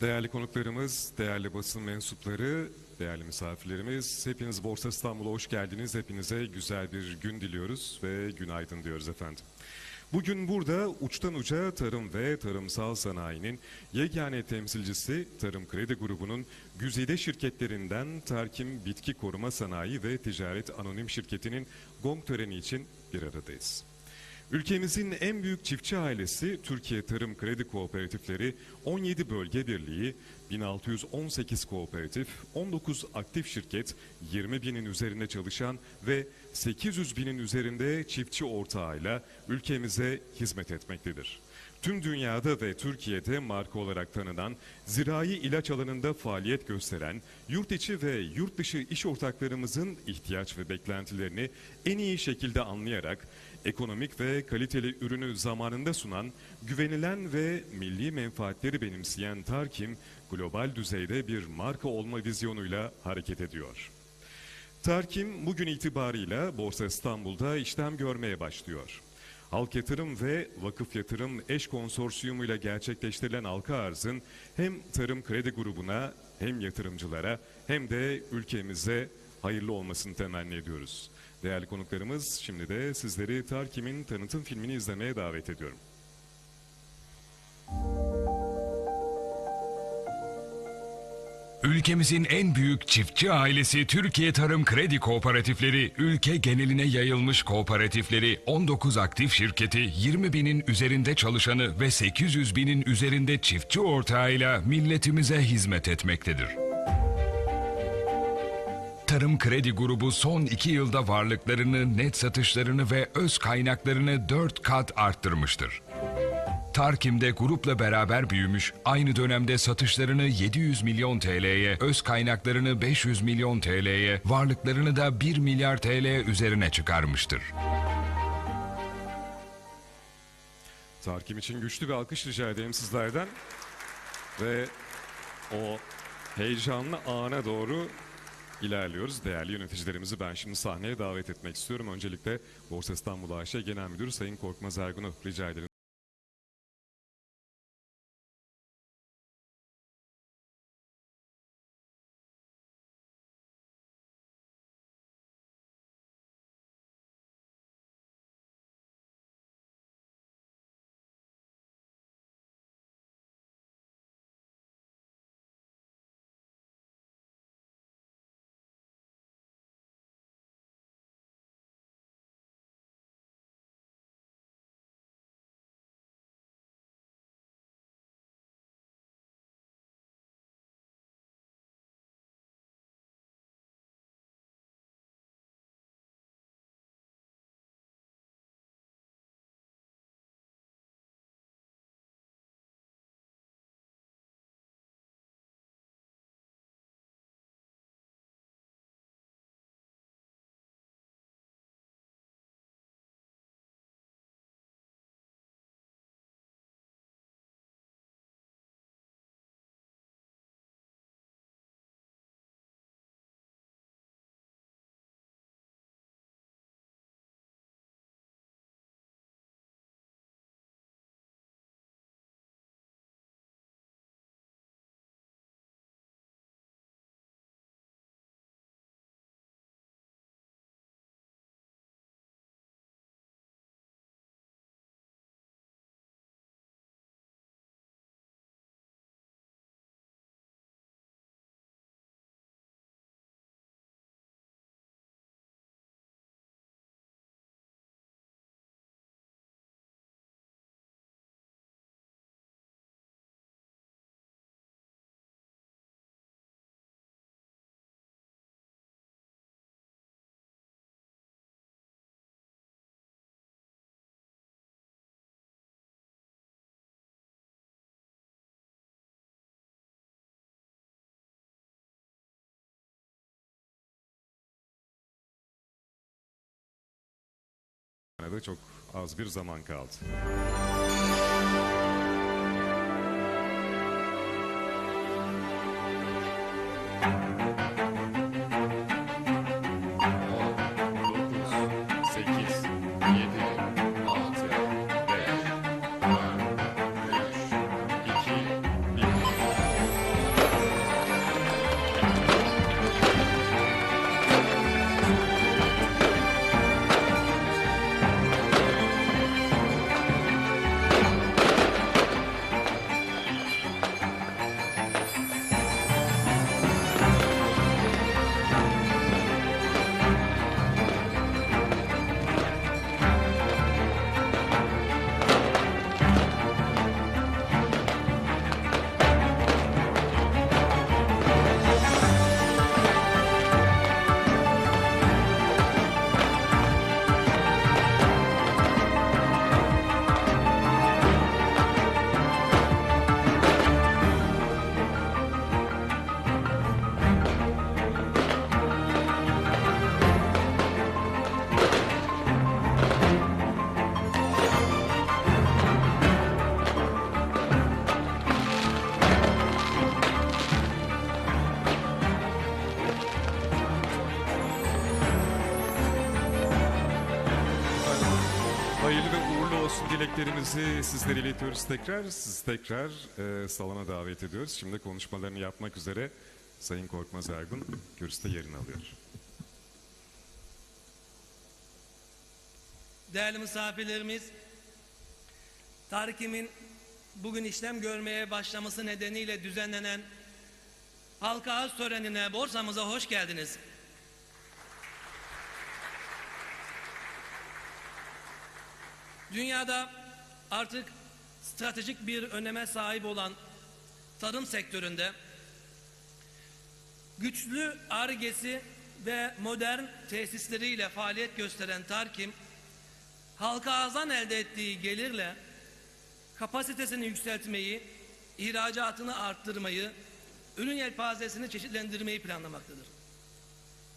Değerli konuklarımız, değerli basın mensupları, değerli misafirlerimiz, hepiniz Borsa İstanbul'a hoş geldiniz. Hepinize güzel bir gün diliyoruz ve günaydın diyoruz efendim. Bugün burada uçtan uca tarım ve tarımsal sanayinin yegane temsilcisi Tarım Kredi Grubu'nun güzide şirketlerinden Tarkim Bitki Koruma Sanayi ve Ticaret Anonim Şirketi'nin gong töreni için bir aradayız. Ülkemizin en büyük çiftçi ailesi Türkiye Tarım Kredi Kooperatifleri 17 bölge birliği, 1618 kooperatif, 19 aktif şirket, 20 binin üzerinde çalışan ve 800 binin üzerinde çiftçi ortağıyla ülkemize hizmet etmektedir. Tüm dünyada ve Türkiye'de marka olarak tanınan, zirai ilaç alanında faaliyet gösteren, yurt içi ve yurt dışı iş ortaklarımızın ihtiyaç ve beklentilerini en iyi şekilde anlayarak, ekonomik ve kaliteli ürünü zamanında sunan, güvenilen ve milli menfaatleri benimseyen Tarkim, global düzeyde bir marka olma vizyonuyla hareket ediyor. Tarkim bugün itibarıyla Borsa İstanbul'da işlem görmeye başlıyor. Halk Yatırım ve Vakıf Yatırım eş konsorsiyumuyla gerçekleştirilen halka arzın hem Tarım Kredi Grubu'na hem yatırımcılara hem de ülkemize hayırlı olmasını temenni ediyoruz. Değerli konuklarımız şimdi de sizleri Tarkim'in tanıtım filmini izlemeye davet ediyorum. Ülkemizin en büyük çiftçi ailesi Türkiye Tarım Kredi Kooperatifleri, ülke geneline yayılmış kooperatifleri, 19 aktif şirketi, 20 binin üzerinde çalışanı ve 800 binin üzerinde çiftçi ortağıyla milletimize hizmet etmektedir. Tarım Kredi Grubu son iki yılda varlıklarını, net satışlarını ve öz kaynaklarını 4 kat arttırmıştır. Tarkim'de grupla beraber büyümüş, aynı dönemde satışlarını 700 milyon TL'ye, öz kaynaklarını 500 milyon TL'ye, varlıklarını da 1 milyar TL üzerine çıkarmıştır. Tarkim için güçlü bir alkış rica ederim sizlerden. Ve o heyecanlı ana doğru ilerliyoruz. Değerli yöneticilerimizi ben şimdi sahneye davet etmek istiyorum. Öncelikle Borsa İstanbul AŞ Genel Müdürü Sayın Korkmaz Ergun'u rica ederim. Da çok az bir zaman kaldı. Dileklerimizi sizlere iletiyoruz tekrar. Sizi tekrar e, salona davet ediyoruz. Şimdi konuşmalarını yapmak üzere Sayın Korkmaz Ergun kürsüde yerini alıyor. Değerli misafirlerimiz, Tarikim'in bugün işlem görmeye başlaması nedeniyle düzenlenen halka arz törenine borsamıza hoş geldiniz. Dünyada artık stratejik bir öneme sahip olan tarım sektöründe güçlü argesi ve modern tesisleriyle faaliyet gösteren Tarkim, halka azan elde ettiği gelirle kapasitesini yükseltmeyi, ihracatını arttırmayı, ürün yelpazesini çeşitlendirmeyi planlamaktadır.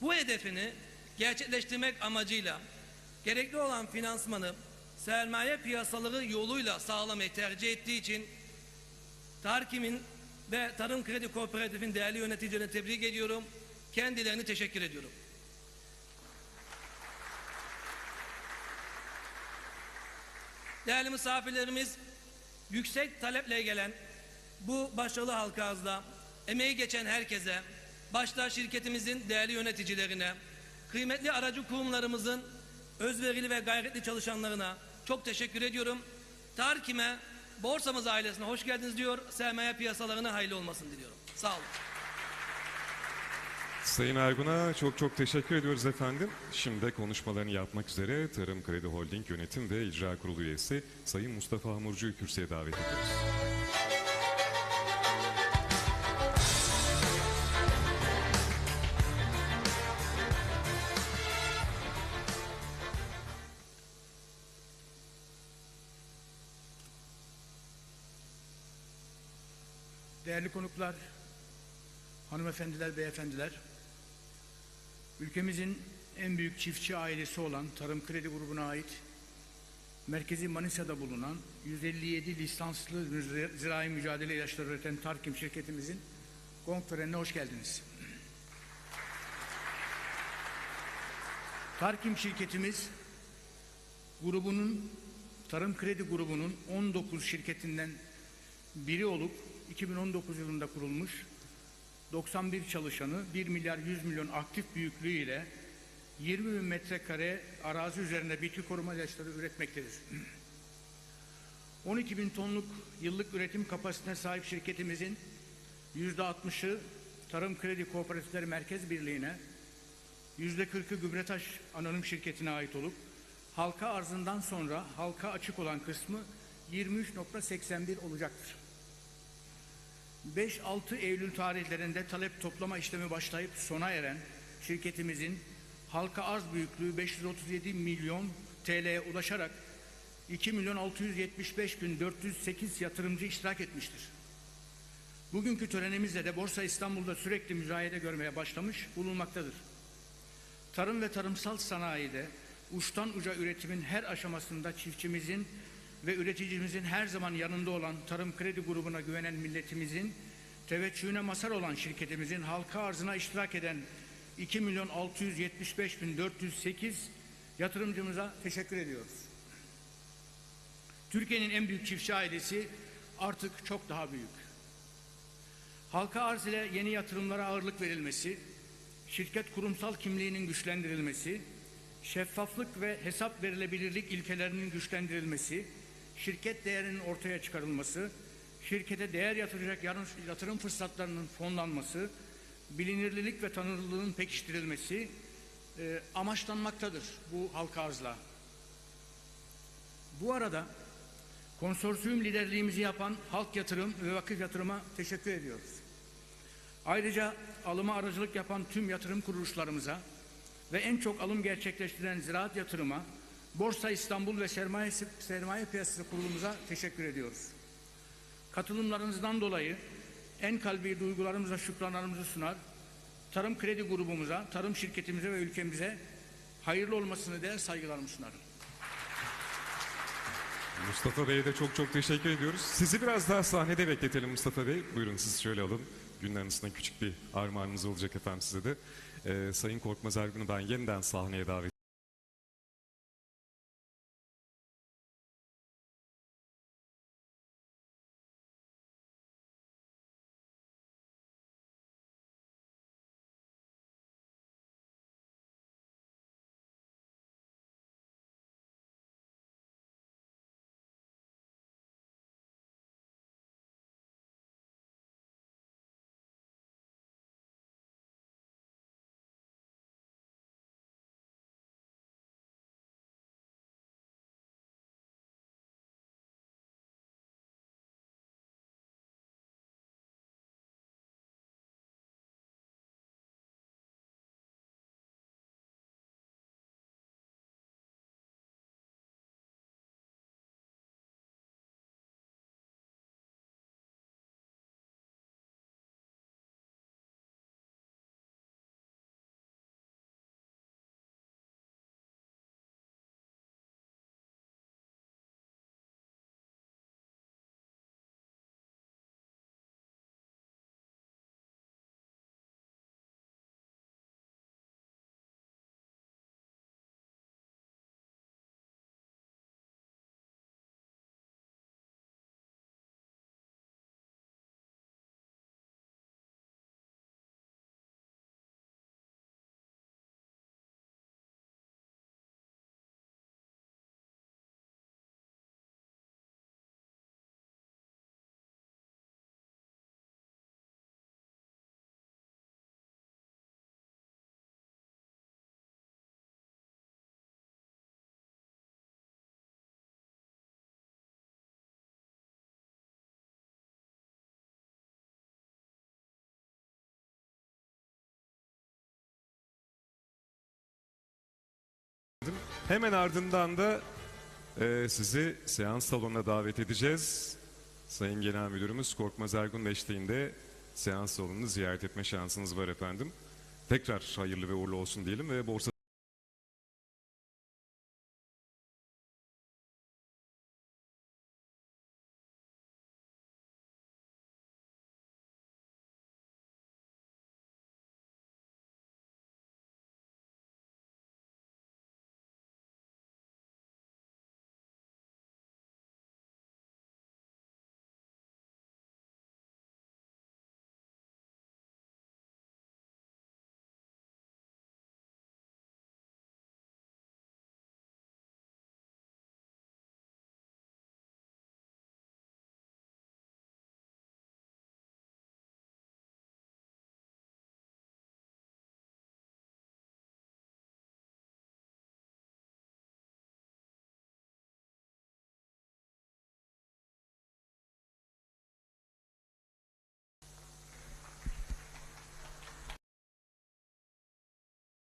Bu hedefini gerçekleştirmek amacıyla gerekli olan finansmanı sermaye piyasaları yoluyla sağlamayı tercih ettiği için Tarkim'in ve Tarım Kredi Kooperatif'in değerli yöneticilerini tebrik ediyorum. Kendilerini teşekkür ediyorum. Değerli misafirlerimiz, yüksek taleple gelen bu başarılı halka arzda emeği geçen herkese, başta şirketimizin değerli yöneticilerine, kıymetli aracı kurumlarımızın özverili ve gayretli çalışanlarına çok teşekkür ediyorum. Tarkim'e, borsamız ailesine hoş geldiniz diyor. Sermaye piyasalarına hayırlı olmasın diliyorum. Sağ olun. Sayın Ergun'a çok çok teşekkür ediyoruz efendim. Şimdi konuşmalarını yapmak üzere Tarım Kredi Holding Yönetim ve İcra Kurulu üyesi Sayın Mustafa Hamurcu'yu kürsüye davet ediyoruz. Değerli konuklar, hanımefendiler, beyefendiler, ülkemizin en büyük çiftçi ailesi olan Tarım Kredi Grubu'na ait merkezi Manisa'da bulunan 157 lisanslı zira- zirai mücadele ilaçları üreten Tarkim şirketimizin gong törenine hoş geldiniz. Tarkim şirketimiz grubunun Tarım Kredi Grubu'nun 19 şirketinden biri olup 2019 yılında kurulmuş 91 çalışanı 1 milyar 100 milyon aktif büyüklüğüyle 20 bin metrekare arazi üzerinde bitki koruma ilaçları üretmektedir. 12 bin tonluk yıllık üretim kapasitesine sahip şirketimizin %60'ı Tarım Kredi Kooperatifleri Merkez Birliği'ne, %40'ı Gübretaş Anonim Şirketi'ne ait olup halka arzından sonra halka açık olan kısmı 23.81 olacaktır. 5-6 Eylül tarihlerinde talep toplama işlemi başlayıp sona eren şirketimizin halka arz büyüklüğü 537 milyon TL'ye ulaşarak 2 milyon 675 bin 408 yatırımcı iştirak etmiştir. Bugünkü törenimizde de Borsa İstanbul'da sürekli müzayede görmeye başlamış bulunmaktadır. Tarım ve tarımsal sanayide uçtan uca üretimin her aşamasında çiftçimizin ve üreticimizin her zaman yanında olan Tarım Kredi Grubu'na güvenen milletimizin teveccühüne mazhar olan şirketimizin halka arzına iştirak eden 2 milyon 675 bin 408 yatırımcımıza teşekkür ediyoruz. Türkiye'nin en büyük çiftçi ailesi artık çok daha büyük. Halka arz ile yeni yatırımlara ağırlık verilmesi, şirket kurumsal kimliğinin güçlendirilmesi, şeffaflık ve hesap verilebilirlik ilkelerinin güçlendirilmesi, şirket değerinin ortaya çıkarılması, şirkete değer yatıracak yatırım fırsatlarının fonlanması, bilinirlilik ve tanınırlığın pekiştirilmesi e, amaçlanmaktadır bu halka arzla. Bu arada konsorsiyum liderliğimizi yapan Halk Yatırım ve Vakıf Yatırım'a teşekkür ediyoruz. Ayrıca alıma aracılık yapan tüm yatırım kuruluşlarımıza ve en çok alım gerçekleştiren ziraat yatırıma, Borsa İstanbul ve Sermaye, Sermaye Piyasası Kurulumuza teşekkür ediyoruz. Katılımlarınızdan dolayı en kalbi duygularımızla şükranlarımızı sunar, Tarım Kredi Grubumuza, tarım şirketimize ve ülkemize hayırlı olmasını der saygılarımı sunarım. Mustafa Bey'e de çok çok teşekkür ediyoruz. Sizi biraz daha sahnede bekletelim Mustafa Bey. Buyurun siz şöyle alın. Günün arasında küçük bir armağanımız olacak efendim size de. Ee, Sayın Korkmaz Ergun'u ben yeniden sahneye davet Hemen ardından da e, sizi seans salonuna davet edeceğiz. Sayın Genel Müdürümüz Korkmaz Ergun eşliğinde seans salonunu ziyaret etme şansınız var efendim. Tekrar hayırlı ve uğurlu olsun diyelim ve Borsa